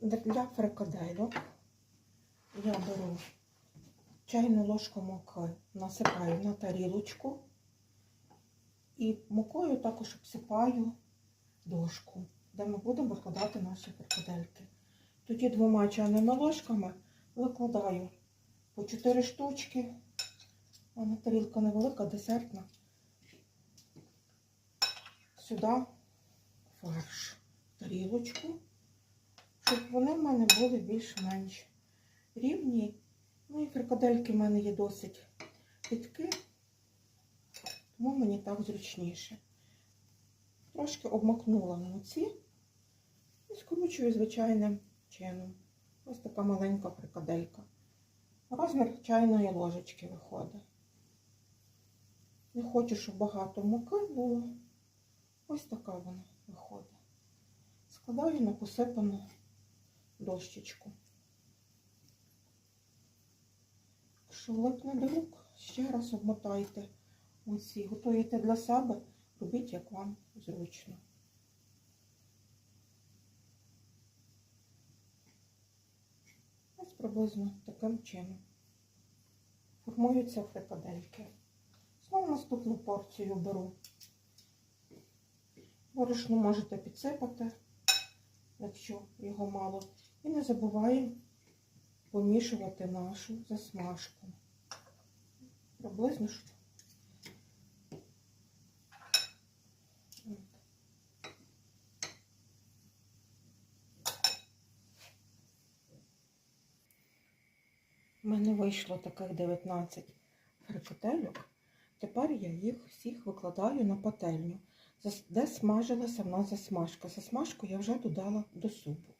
Для фрикадельок я беру чайну ложку муки, насипаю на тарілочку і мукою також обсипаю дошку, де ми будемо викладати наші фрикадельки. Тоді двома чайними ложками викладаю по 4 штучки. Мене тарілка невелика, десертна. Сюди фарш тарілочку, щоб вони в мене були більш-менш рівні. Ну і фрикадельки в мене є досить підки, тому мені так зручніше. Трошки обмакнула оці і скручую звичайним чином. Ось така маленька фрикаделька. Розмір чайної ложечки виходить. Не хочу, щоб багато муки було. Ось така вона виходить. Складаю на посипану дощечку. Липне до рук, ще раз обмотайте оці. Готуєте для себе, робіть, як вам зручно. Ось приблизно таким чином формуються фрикадельки. Знову наступну порцію беру. Борошно можете підсипати, якщо його мало. І не забуваємо помішувати нашу засмажку. Приблизно що. У мене вийшло таких 19 фрикадельок. Тепер я їх всіх викладаю на пательню, де смажилася в нас засмажка. Засмажку я вже додала до супу.